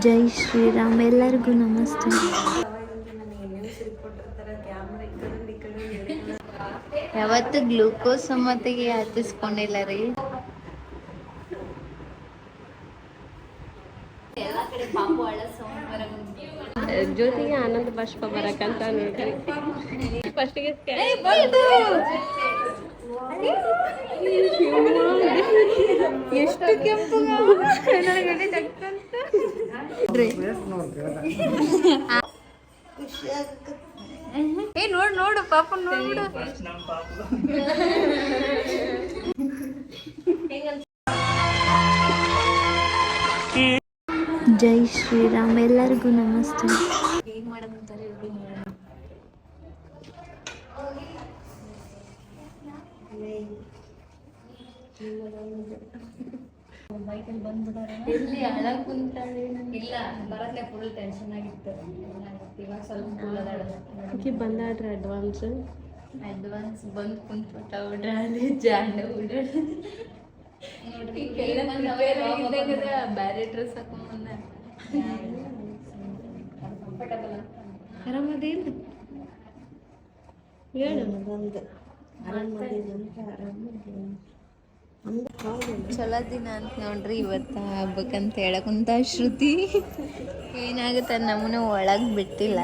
ಜೈ ಶ್ರೀರಾಮ್ ಎಲ್ಲರಿಗೂ ನಮಸ್ತೆ. ಯಾವತ್ತು ಗ್ಲೂಕೋಸ್ ಮತ್ತಿಗೆ ಹತ್ತಿಸ್ಕೊಂಡಿಲ್ಲ ರೀ. ಜೊತೆಗೆ ಆನಂದ ಬಾಷ್ಪ ಬರಕಂತ ನೋಡ್ರಿ. ಫಸ್ಟಿಗೆ ಎಷ್ಟು ಕೆಂಪು ಏ ನೋಡು ನೋಡು ಪಾಪ ನೋಡು. ಜೈ ಶ್ರೀರಾಮ್ ಎಲ್ಲರಿಗೂ ನಮಸ್ತೆ. ಎಲ್ಲಿ ಅಳಕ್ ಕುಂತಾಳೆ ಇಲ್ಲ ಬರತ್ಲೆ ಫುಲ್ ಟೆನ್ಷನ್ ಆಗಿತ್ತು. ಇವಾಗ ಸ್ವಲ್ಪ ಆಕಿ ಬಂದಾಡ್ರಿ ಅಡ್ವಾನ್ಸ್ ಅಡ್ವಾನ್ಸ್ ಬಂದು ಕುಂತ್ಬಿಟ್ಟ ಹುಡ್ರಾಳಿ ಜಾಂಡ ಹುಡ್ರಾಳ ನೋಡ್ರಿ ಬ್ಯಾರೆ ಡ್ರೆಸ್ ಹಾಕೊಂಡ್ ಕಂಫರ್ಟಬಲ್ ಆರಾಮದೇನು? ಹೇಳು. ಚಲೋ ದಿನ ಅಂತ ನೋಡ್ರಿ ಇವತ್ತು ಹಬ್ಬಕ್ಕಂತ ಹೇಳಕ್ಕಂತ ಶ್ರುತಿ. ಏನಾಗುತ್ತೆ ನಮ್ಮನ್ನ ಒಳಗೆ ಬಿಟ್ಟಿಲ್ಲ.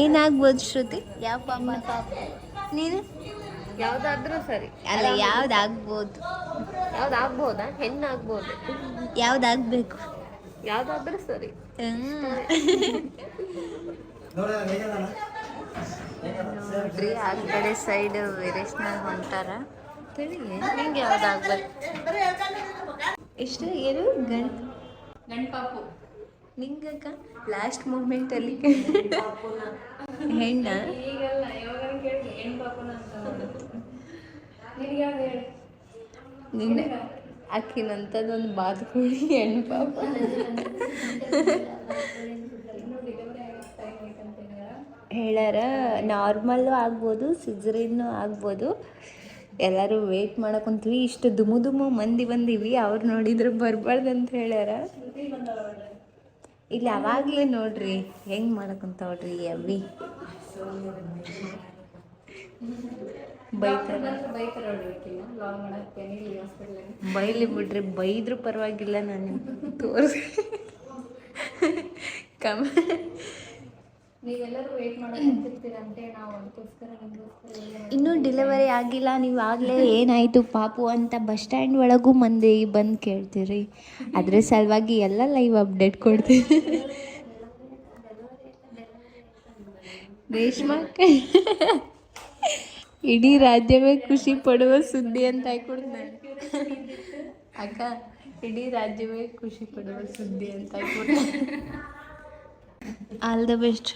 ಏನಾಗ್ಬೋದು ಶ್ರುತಿ? ಯಾವ ಪಾಪ? ನೀನು? ಯಾವ್ದಾದ್ರೂ ಸರಿ. ಅಲ್ಲ ಯಾವ್ದಾಗ್ಬೋದು? ಯಾವ್ದಾಗ್ಬೋದಾ? ಹೆಣ್ಣಾಗ್ಬೋದು. ಯಾವ್ದಾಗ್ಬೇಕು? ಯಾವ್ದಾದ್ರೂ ಸರಿ. ನೋಡ್ರಿ ಆ ಕಡೆ ಸೈಡ್ ವೀರೇಶ್ನಾಗ ಹೊಂಟಾರ. ತಿಳಿ ನಿಂಗೆ ಯಾವ್ದಾಗ್ಬೇಕು ಎಷ್ಟು ಏನು? ಗಣ ಗಣಪಾಪು. ನಿಂಗಕ್ಕ ಲಾಸ್ಟ್ ಮೂಮೆಂಟ್ ಅಲ್ಲಿ. ಹೆಣ್ಣ. ನಿನ್ನ ಅಕ್ಕಿನಂಥದ್ದೊಂದು ಬಾತುಕೋಳಿ ಹೆಣ್ಣು ಪಾಪ ಇನ್ನೂ ಡೆಲಿವರಿ ಆಗೋ ಟೈಮ್ ಐತಂತ ಹೇಳ್ಯಾರ ಹೇಳ್ಯಾರ ನಾರ್ಮಲ್ಲು ಆಗ್ಬೋದು, ಸಿಜರಿನ್ನು ಆಗ್ಬೋದು. ಎಲ್ಲರೂ ವೇಟ್ ಮಾಡಕ್ಕಂತೀವಿ ಇಷ್ಟು ದುಮು ದುಮು ಮಂದಿ ಬಂದೀವಿ. ಅವ್ರು ನೋಡಿದ್ರೆ ಬರಬಾರ್ದು ಅಂತ ಹೇಳ್ಯಾರ. ಇಲ್ಲಿ ಅವಾಗಲೇ ನೋಡ್ರಿ, ಹೆಂಗೆ ಮಾಡಕ್ಕಂತಾವ್ರಿ ಅವಿ. ಬೈಲಿ ಬಿಡ್ರಿ, ಬೈದ್ರು ಪರವಾಗಿಲ್ಲ ನಾನು ತೋರಿಸಿ. ಕಮ ನೀವೆಲ್ಲರೂ ವೇಟ್ ನಾವು ಅದಕ್ಕೋಸ್ಕರ ನಿಮಗೋಸ್ಕರ ಇನ್ನೂ ಡೆಲಿವರಿ ಆಗಿಲ್ಲ ನೀವು ಆಗಲೇ ಏನಾಯಿತು ಪಾಪು ಅಂತ ಬಸ್ ಸ್ಟ್ಯಾಂಡ್ ಒಳಗೂ ಮಂದಿ ಬಂದು ಕೇಳ್ತೀರಿ. ಅದ್ರ ಸಲುವಾಗಿ ಎಲ್ಲ ಲೈವ್ ಅಪ್ಡೇಟ್ ಕೊಡ್ತೀವಿ ರೇಷ್ಮಾ ಅಕ್ಕ ಇಡೀ ರಾಜ್ಯವೇ ಖುಷಿ ಪಡುವ ಸುದ್ದಿ ಅಂತ ಹಾಕೊಡ್ತಾನೆ ಅಕ್ಕ ಇಡೀ ರಾಜ್ಯವೇ ಖುಷಿ ಪಡುವ ಸುದ್ದಿ ಅಂತ ಹಾಕೊಡ್ತಾನೆ ಆಲ್ ದ ಬೆಸ್ಟ್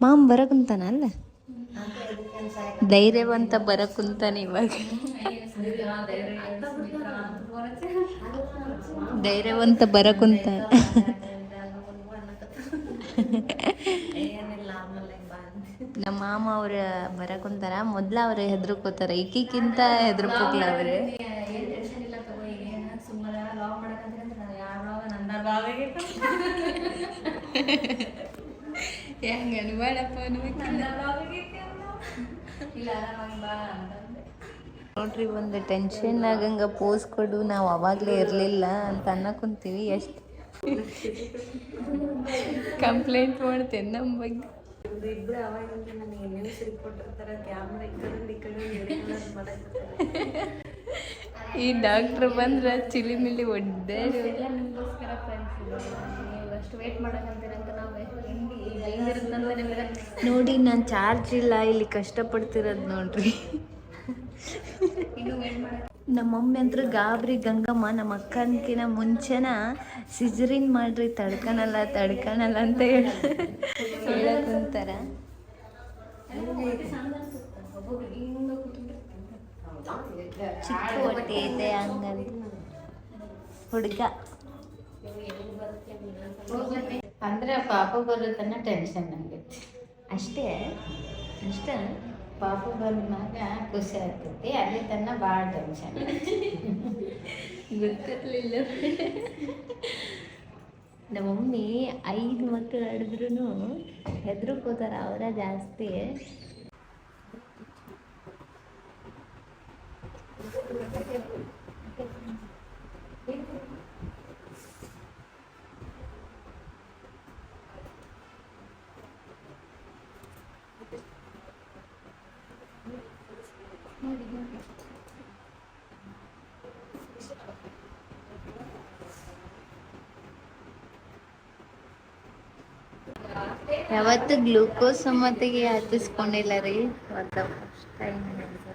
ಮಾಮ್ ಬರಕುಂತಾನ ಅಲ್ಲ? ಧೈರ್ಯವಂತ ಬರಕುಂತಾನೆ ಇವಾಗ. ಧೈರ್ಯವಂತ ಬರಕುಂತ ನಮ್ಮ ಮಾಮ ಅವ್ರ ಬರಕುಂತಾರ. ಮೊದ್ಲ ಅವ್ರ ಹೆದರ್ಕೋತಾರ. ಈಕಿಕ್ಕಿಂತ ಹೆದರ್ಕೋಕ್ಲ ಅವ್ರೆ. ಸುಮ್ಮನೆ ಲಾವ್ ಮಾಡಕಂದ್ರೆ ನಾನು ಯಾರೋ ನನ್ನ ಬಾವಿಗೆ ಹೆಂಗ ಅನ್ಬೇಡಪ್ಪ ನನ್ನ ಬಾವಿಗೆ ಬಾ ಅಂತಂದೆ ನೋಡ್ರಿ ಒಂದು ಟೆನ್ಷನ್ ಆಗಂಗ ಪೋಸ್ ಕೊಡು ನಾವು ಅವಾಗಲೇ ಇರಲಿಲ್ಲ ಅಂತ ಅನ್ನಕುಂತೀವಿ ಎಷ್ಟು? ಕಂಪ್ಲೇಂಟ್ ಮಾಡ್ತೇನೆ ನಮ್ಮ ಬಗ್ಗೆ. ಇಬ್ರು ಅವಾಗಿಂದ ನನಗೆ ಏನೇನು ಸಿಕ್ಕೊಟ್ಟಿರ್ತಾರೆ ಕ್ಯಾಮ್ರಾ ಈ ಕಡೆ ಈ ಕಡೆ ಮಾಡಕ್ಕೆ ಈ ಡಾಕ್ಟ್ರ್ ಬಂದ್ರೆ ಚಿಲಿಮಿಲಿ ಒಡ್ಡೆ ಎಲ್ಲ ನಿಮಗೋಸ್ಕರ ಫ್ರೆಂಡ್ಸ್ ನೀವು ಅಷ್ಟು ವೇಟ್ ಮಾಡಕಂತೀರಂತ ನಾವು ಹೆಂಗೆ ಈಗ ಹೆಂಗಿರುತ್ತಂತ ನಿಮಗೆ ನೋಡಿ, ನಾನು ಚಾರ್ಜ್ ಇಲ್ಲ. ಇಲ್ಲಿ ಕಷ್ಟಪಡ್ತಿರೋದು ನೋಡ್ರಿ. ಇನ್ನೂ ವೇಟ್ ನಮ್ಮ ಮಮ್ಮಿ ಅಂತೂ ಗಾಬರಿ ಗಂಗಮ್ಮ, ನಮ್ಮ ಅಕ್ಕನಕಿನ ಮುಂಚೆನ ಸಿಜರಿನ್ ಮಾಡ್ರಿ, ತಡ್ಕನಲ್ಲ ತಡ್ಕನಲ್ಲ ಅಂತ ಹೇಳಿ ಹೇಳಕ್ಕಂತಾರ ಚಿಕ್ಕ ಹೊಟ್ಟೆ ಇದೆ ಹಂಗಂತ. ಹುಡುಗ. ಅಂದ್ರೆ ಪಾಪ ಬರುತ್ತನ್ನ ಟೆನ್ಷನ್ ಆಗೈತಿ ಅಷ್ಟೇ ಅಷ್ಟ ಪಾಪ ಬಂದಾಗ ಖುಷಿ ಆಗ್ತೈತಿ ಅಲ್ಲಿ ತನ್ನ ಭಾಳ ಟೆನ್ಷನ್ ಗೊತ್ತಿರಲಿಲ್ಲ. ನಮ್ಮ ಮಮ್ಮಿ ಐದು ಮಕ್ಕಳು ಆಡಿದ್ರು ಹೆದರ್ಕೋತಾರ ಅವರ ಜಾಸ್ತಿ. ಯಾವತ್ತು ಗ್ಲೂಕೋಸ್ ಮತ್ತಿಗೆ ಹತ್ತಿಸ್ಕೊಂಡಿಲ್ಲ ರೀ? ಒಂದು ಫಸ್ಟ್ ಟೈಮ್ ನಮ್ಗೆ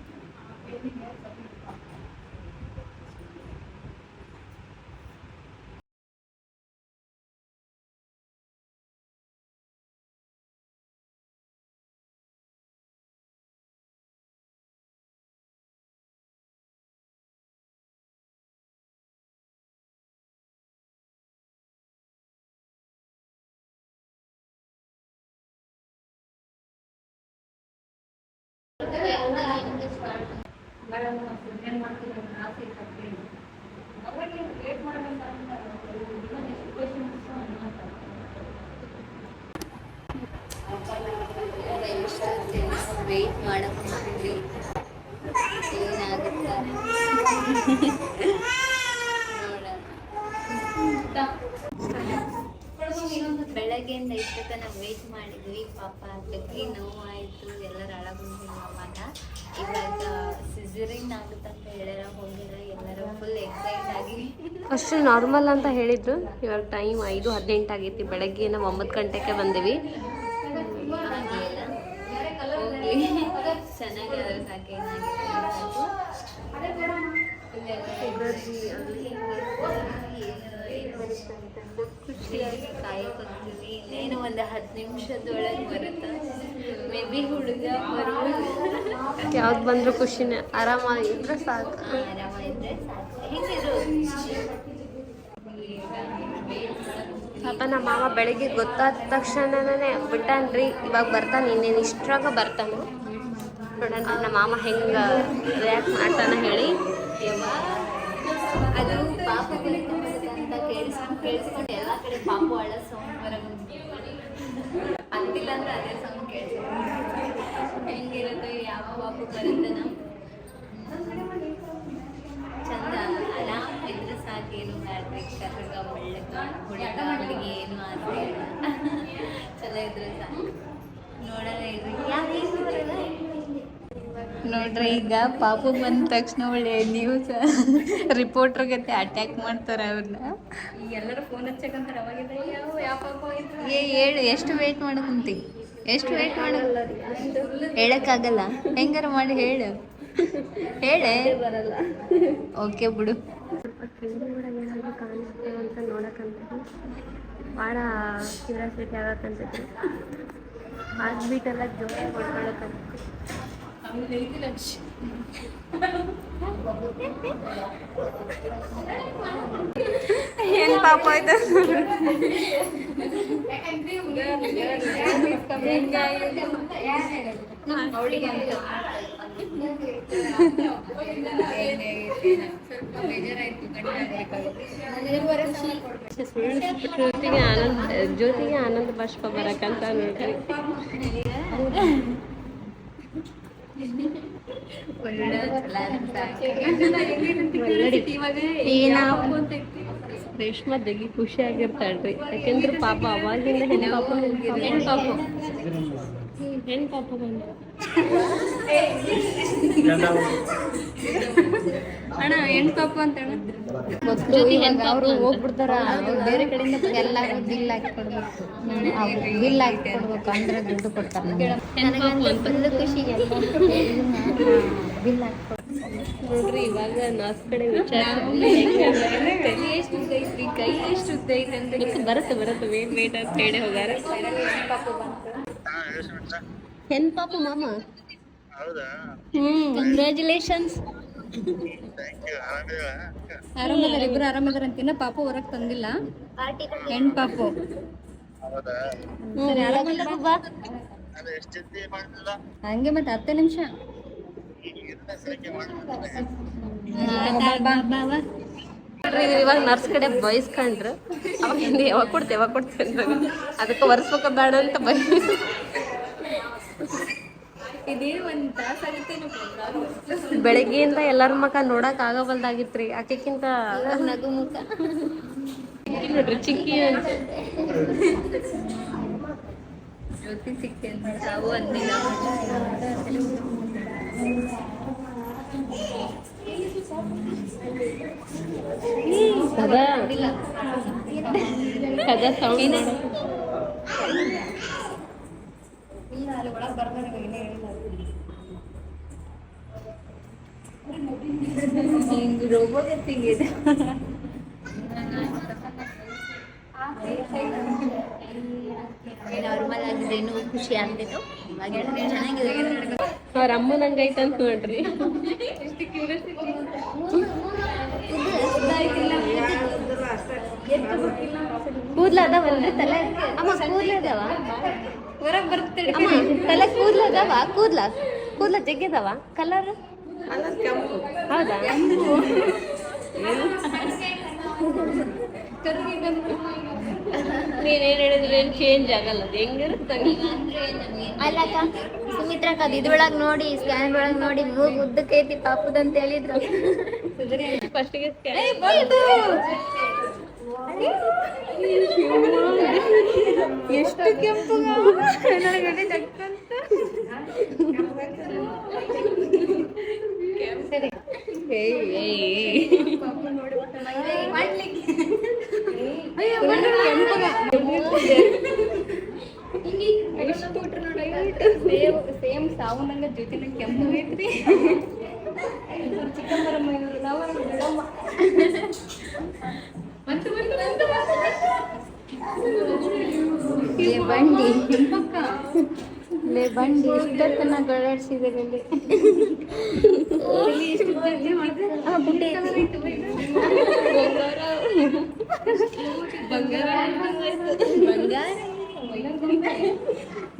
ನೋಡೋಕ್ಕಾಗಲ್ಲ ಹಂಗಂದ್ರೆ ವೆಯ್ಟ್ ಮಾಡಕ್ಕೆ ಏನಾಗುತ್ತೆ ಬೆಳಗ್ಗೆಯಿಂದ ಇಷ್ಟು ನಾವು ವೆಯ್ಟ್ ಮಾಡಿದ್ವಿ. ಪಾಪ ಬೆಕ್ಕಿಗೆ ನೋವಾಯಿತು ಎಲ್ಲರೂ ಅಳಗುಂಡು ಅವಾಗ ಇವಾಗ ಆಗುತ್ತೆ ಅಂತ ಹೇಳ್ಯಾರ ಹೋಗ್ಯಾರ ಎಲ್ಲರೂ ಫುಲ್ ಎಕ್ಸೈಟ್ ಆಗಿ. ಫಸ್ಟ್ ನಾರ್ಮಲ್ ಅಂತ ಹೇಳಿದ್ರು. ಇವಾಗ ಟೈಮ್ ಐದು ಹದಿನೆಂಟು ಆಗೈತಿ. ಬೆಳಗ್ಗೆ ನಾವು ಒಂಬತ್ತು ಗಂಟೆಗೆ ಬಂದೀವಿ. ಚೆನ್ನಾಗಿ ಅದ್ರ ಸಾಕು ಏನಾಗಿದೆ ಸಾಕು. ಖುಷಿಯಾಗಿ ಕಾಯಕೊತೀವಿ ಇನ್ನೇನು ಒಂದು ಹತ್ತು ನಿಮಿಷದೊಳಗೆ ಬರುತ್ತೆ? ಮೇ ಬಿ ಹುಡುಗ ಬರ್ಬೋದು ಯಾವ್ದು ಬಂದರೂ ಖುಷಿನೇ. ಆರಾಮಾಗಿದ್ರೆ ಸಾಕು. ಆರಾಮಾಗಿದ್ರೆ ಸಾಕು. ಹೆಂಗಿರು ಪಾಪ ನಮ್ಮ ಮಾವ ಬೆಳಗ್ಗೆ ಗೊತ್ತಾದ ತಕ್ಷಣನೇ ಬಿಟ್ಟಾನ್ರಿ. ಇವಾಗ ಬರ್ತಾನೆ ಇನ್ನೇನು ಇಷ್ಟ್ರಾಗ ಬರ್ತಾನೆ. ನೋಡೋಣ ನಮ್ಮ ಮಾಮ ಹೆಂಗೆ ರಿಯಾಕ್ಟ್ ಮಾಡ್ತಾನೆ ಹೇಳಿ. ಅದು ಪಾಪ ಅಂತ ಕೇಳಿಸ್ಕೊಂಡು. ಎಲ್ಲ ಕಡೆ ಪಾಪು ಅಳ ಸೌಂಡ್ ಬರೋದು ಅಂತಿಲ್ಲ ಅಂದ್ರೆ ಅದೇ ಸೌಂಡ್ ಕೇಳಿಸ್ಕೊಂಡು ಹೆಂಗಿರುತ್ತೆ, ಯಾವ ಪಾಪು ಬರುತ್ತೆ ನಾವು ಚಂದ ಆರಾಮ್ ಇದ್ರೆ ಸಾಕು, ಏನು ಕರ್ಗ ಒಳ್ಳೆ ಹುಡುಗ ಹುಡುಗಿ ಏನು ಆದ್ರೆ ಚಲೋ ಇದ್ರೆ ಸಾಕು. ನೋಡೋಣ ಇರ್ರಿ ಯಾಕೆ ಬರಲ್ಲ ನೋಡ್ರಿ ಈಗ ಪಾಪು ಬಂದ ತಕ್ಷಣ ಒಳ್ಳೆ ನ್ಯೂಸ್ ರಿಪೋರ್ಟರ್ ಗತೆ ಅಟ್ಯಾಕ್ ಮಾಡ್ತಾರೆ ಅವ್ರನ್ನ ಎಲ್ಲರೂ ಫೋನ್ ಹಚ್ಚಕಂತಾರೆ ಏ ಹೇಳು ಎಷ್ಟು ವೇಟ್ ಮಾಡಕುಂತಿ? ಎಷ್ಟು ವೇಟ್ ಮಾಡಲ್ಲ ಹೇಳಕ್ಕಾಗಲ್ಲ. ಹೆಂಗಾರ ಮಾಡಿ ಹೇಳು. ಹೇಳೆ. ಬರಲ್ಲ. ಓಕೆ ಬಿಡು. ಅಂತ ನೋಡಕ್ಕಂತ ಭಾಳ ಕ್ಯೂರಿಯಾಸಿಟಿ ಹಾರ್ಟ್ ಬೀಟ್ ಎಲ್ಲ ಜೋರಾಗಿ ಹೊಡ್ಕೊಳಕ್ಕಂತ ಏನು ಪಾಪ ಆಯ್ತು ಜ್ಯೋತಿಗೆ ಆನಂದ ಜ್ಯೋತಿಗೆ ಆನಂದ ಬಾಷ್ಪ ಬರಕಂತ ನೋಡ್ರಿ. ರೇಷ್ಮಾ ಜಗ್ಗಿ ಖುಷಿಯಾಗಿರ್ತಾಳ್ರಿ ಯಾಕೆಂದ್ರೆ ಪಾಪ ಅವಾಗಿಂದ ಹೆಣ್ಣು ಪಾಪ ಹೆಣ್ಣು ಪಾಪ. ಹೆಣ್ಣು ಪಾಪ ಬಂದ. ಅಣ್ಣ ಹೆಣ್ಣು ಪಾಪ ಅಂತ ಹೇಳ. ಅವರು ಹೋಗ್ಬಿಡ್ತಾರ ಬೇರೆ ಕಡೆಯಿಂದ ಎಲ್ಲ ಬಿಲ್ ಹಾಕಿ ಕೊಡ್ಬೇಕು ಬಿಲ್ ಹಾಕಿ ಕೊಡ್ಬೇಕು ಅಂದ್ರೆ ದುಡ್ಡು ಕೊಡ್ತಾರೆ ಫುಲ್ ಖುಷಿ ಬಿಲ್ ಹಾಕಿ ನೋಡ್ರಿ ಇವಾಗ ನಾಲ್ಕು ಕಡೆ ವಿಚಾರ. ಕೈ ಎಷ್ಟು ಉದ್ದ ಐತ್ರಿ ಕೈ ಎಷ್ಟು ಉದ್ದ ಐತೆ ಅಂತ ಬರುತ್ತೆ ಬರುತ್ತೆ ವೇಟ್ ವೇಟ್ ಅಂತ ಹೇಳಿ ಹೋಗಾರ. ಹೆಣ್ ಪಾಪು ಮಾಮ? ಹ್ಮ್ ಕಂಗ್ರ್ಯಾಚುಲೇಷನ್ಸ್ ಆರಾಮದಾರ ಇಬ್ರು ಆರಾಮದಾರ ಅಂತಿನ ಪಾಪ ಹೊರಗ್ ತಂದಿಲ್ಲ. ಹೆಣ್ ಪಾಪು. ಹಂಗೆ ಮತ್ತೆ ಹತ್ತು ನಿಮಿಷ. ಇವಾಗ ನರ್ಸ್ ಕಡೆ ಬಯಸ್ಕೊಂಡ್ರು ಅವಾಗ ಯಾವಾಗ ಕೊಡ್ತೆ ಯಾವಾಗ ಕೊಡ್ತೆ ಅಂತ ಅದಕ್ಕೆ ಒರೆಸ್ಬೇಕ ಬೇಡ ಅಂತ ಬೈ ಇದೇನು ಒಂದ್ ತಾಸ ಆಗುತ್ತೆ ಬೆಳಗ್ಗೆಯಿಂದ ಎಲ್ಲರ ಮುಖ ನೋಡಕ್ ಆಗಬಲ್ದಾಗಿತ್ರಿ ಆಕೆಕ್ಕಿಂತ ನಗು ಮುಖ. ನೋಡ್ರಿ ಚಿಕ್ಕಿ ಅಂತ. ಜ್ಯೋತಿ ಸಿಕ್ತೆ ಅಂತ ತಾವು ಅಂದಿಲ್ಲ. ಕದಾ. ಕದಾ ಸೌಂಡ್ ಇಲ್ಲ ಅಲ್ಲಿ ಒಳಗೆ ಬರ್ತಾರೆ ಏನೇ ಹೇಳಿಲ್ಲ ಹಿಂಗೆ ರೋಬೋಗೆ ತಿಂಗಿದೆ ನಾರ್ಮಲ್ ಆಗಿದೆ ಇನ್ನೂ ಖುಷಿ ಆಗ್ತಿತ್ತು ಇವಾಗ ಹೇಳಿದ್ರೆ ಚೆನ್ನಾಗಿದೆ ಅವ್ರ ಅಮ್ಮನಂಗ ಅಂತ ನೋಡ್ರಿ ಕೂದ್ಲ ಅದಾವಲ್ರಿ ತಲೆ ಅಮ್ಮ ಕೂದ್ಲ ಅದಾವ ಹೊರಗೆ ಬರ್ತಿರಿ ಅಮ್ಮ ತಲೆ ಕೂದ್ಲ ಅದಾವ ಕೂದ್ಲ? ಕೂದ್ಲ ಜಗ್ಗಿದಾವ? ಕಲರ್ ಹೌದಾ? ನೀನೇನ್ ಹೇಳಿದ್ರೆ? ಏನ್ ಚೇಂಜ್ ಆಗಲ್ಲ. ಅದು ಹೆಂಗಿರುತ್ತೆ? ಅಲ್ಲಕ್ಕ ಸುಮಿತ್ರಕ್ಕ ಅದು ಇದ್ರೊಳಗೆ ನೋಡಿ ಸ್ಕ್ಯಾನ್ ಒಳಗೆ ನೋಡಿ ಮೂಗ್ ಉದ್ದಕ್ಕೆ ಐತಿ ಪಾಪುದಂತ ಹೇಳಿದ್ರು. ಫಸ್ಟಿಗೆ ಎಷ್ಟು ಕೆಂಪು ಸೇಮ್ ಸಾವು ನಂಗ ಜೊತೆ ಕೆಂಪು ಐತ್ರಿ. ಚಿಕ್ಕಂಬರಮ್ಮ ಇವರು. ನಾವು ಬಿಡಮ್ಮ ಬಂತು ಬಂತು ಬಂತು ಲೇ ಬಂಡಿ ಕೆಂಪಕ್ಕ ಲೇ ಬಂಡಿ ಇಷ್ಟೊತ್ತನ ಓಡಾಡ್ಸಿದ್ರಲ್ಲಿ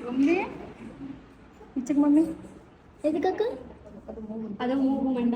ಗೊಂಬೆ ಚಿಕ್ಕ ಮಮ್ಮಿ ಎದಕ್ಕಕ್ಕ ಅದು ಮೂಗು ಮಂಡ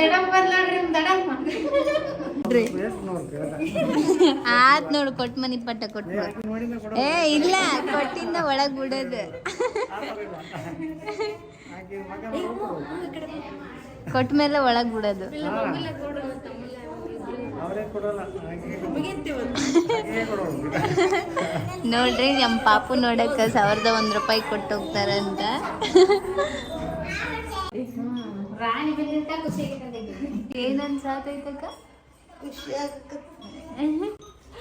ಆತ್ ನೋಡು ಕೊಟ್ ಮನಿ ಪಟ್ಟ ಕೊಟ್ಟ ಏ ಇಲ್ಲ ಕೊಟ್ಟಿಂದ ಒಳಗ್ ಬಿಡೋದು. ಕೊಟ್ಟ ಮೇಲೆ ಒಳಗ್ ಬಿಡೋದು. ನೋಡ್ರಿ ನಮ್ಮ ಪಾಪು ನೋಡಕ್ಕ ಸಾವಿರದ ಒಂದ್ ರೂಪಾಯಿ ಕೊಟ್ಟು ಹೋಗ್ತಾರಂತ ಏನ್ ಅನ್ಸಾತೈತಕ್ಕ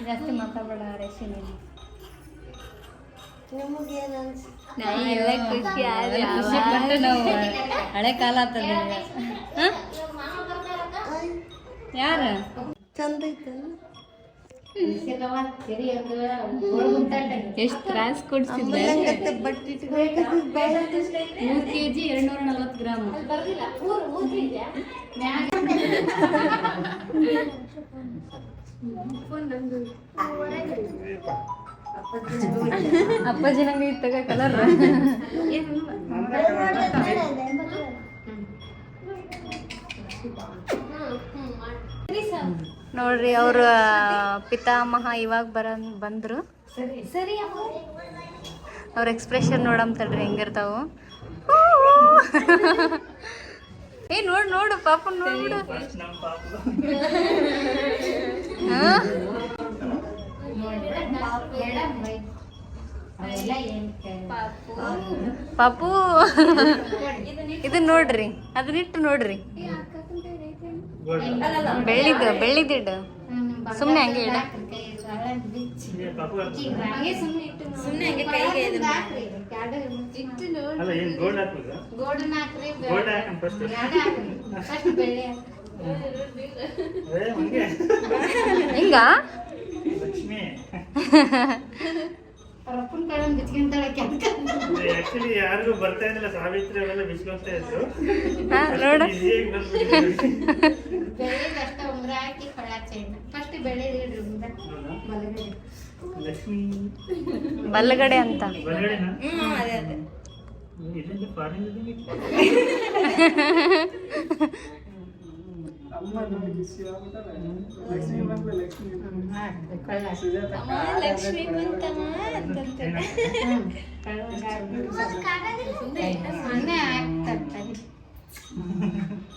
ಜಾಸ್ತಿ ಮಾತಾಡಬೇಡ ರೇಷನ್ ಎಲ್ಲ ಖುಷಿ ಆದ್ರೆ ನಾವು ಹಳೆ ಕಾಲ ಆಗ್ತದೆ ಯಾರ ಎಷ್ಟು ತ್ರಾಸ್ ಮೂರು ಗ್ರಾಮ್ ಅಪ್ಪಾಜಿ ನಂಗೆ ಇತ್ತಾಗ ಕಲರ್ ನೋಡ್ರಿ ಅವ್ರ ಪಿತಾಮಹ ಇವಾಗ ಬರ ಬಂದ್ರು. ಸರಿ ಅವ್ರ ಎಕ್ಸ್ಪ್ರೆಷನ್ ನೋಡಮ್ ತಡ್ರಿ, ಹೆಂಗಿರ್ತಾವು. ಏ, ನೋಡ್, ನೋಡು ಪಾಪ ನೋಡ್ಬಿಡು? ಪಾಪು. ಇದನ್ನ ನೋಡ್ರಿ ಅದನ್ನಿಟ್ಟು ನೋಡ್ರಿ. ಬೆಳ್ಳಿದ್ದು ಬೆಳ್ಳಿದಿಡು ಸುಮ್ಮನೆ ಹಂಗೆ ಇಡ. ಸುಮ್ಮನೆ ಹಂಗೆ ಕೈಗೆ ಇದು ಅಲ್ಲ ಏನ್ ಗೋಲ್ಡ್ ಹಾಕ್ಬೇಕಾ ಗೋಲ್ಡ್ ಹಾಕಂ ಫಸ್ಟ್ ಏ ಹಂಗೆ. ಹಿಂಗ? ಲಕ್ಷ್ಮಿ. ಆಕ್ಚುಲಿ ಯಾರಿಗೂ ಬರ್ತಾ ಇದ್ದಿಲ್ಲ ಸಾವಿತ್ರಿ ಅವೆಲ್ಲ ಬಿಚ್ಕೊಂತಾ ಇದ್ರು. ಹಾ, ನೋಡು. ಈಸಿಯಾಗಿ ಬಂದ್ಬಿಟ್ಟಿದೆ ಬಲಗಡೆ. ಲಕ್ಷ್ಮಿ. ಬಲ್ಲಗಡೆ ಅಂತ. ಬಲಗಡೆನಾ? ಹ್ಮ್ ಅದೇ ಅದೇ. ಇದೆಲ್ಲ ಫಾರಿನ್ ಅಂತಂತೆ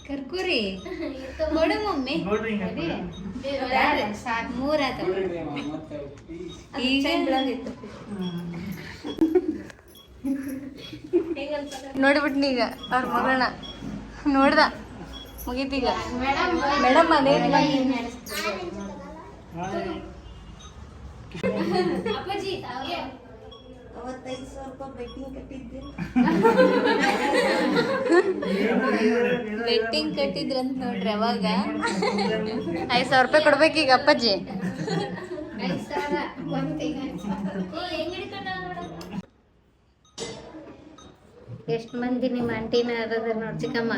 ಕರ್ಕೂರಿ. ಕೊಡು ಮಮ್ಮಿ ಸಾಕು ಮೂರಾತ ಈಗ ನೋಡ್ಬಿಟ್ನಿ ಈಗ ಅವ್ರ ಮಗಳನ್ನ. ನೋಡ್ದ. ಮುಗೀತೀಗ? ಮೇಡಮ್ ಅದೇ ಅಪ್ಪಾಜಿ ಬೆಟ್ಟಿಂಗ್ ಕಟ್ಟಿದ್ರಂತ ನೋಡ್ರಿ ಅವಾಗ. ಐದು ಸಾವಿರ ರೂಪಾಯಿ ಕೊಡ್ಬೇಕೀಗ ಅಪ್ಪಾಜಿ? ಎಷ್ಟು ಮಂದಿ ನಿಮ್ಮ ಆಂಟಿನ ಅದ ನೋಡಿ ಚಿಕ್ಕಮ್ಮ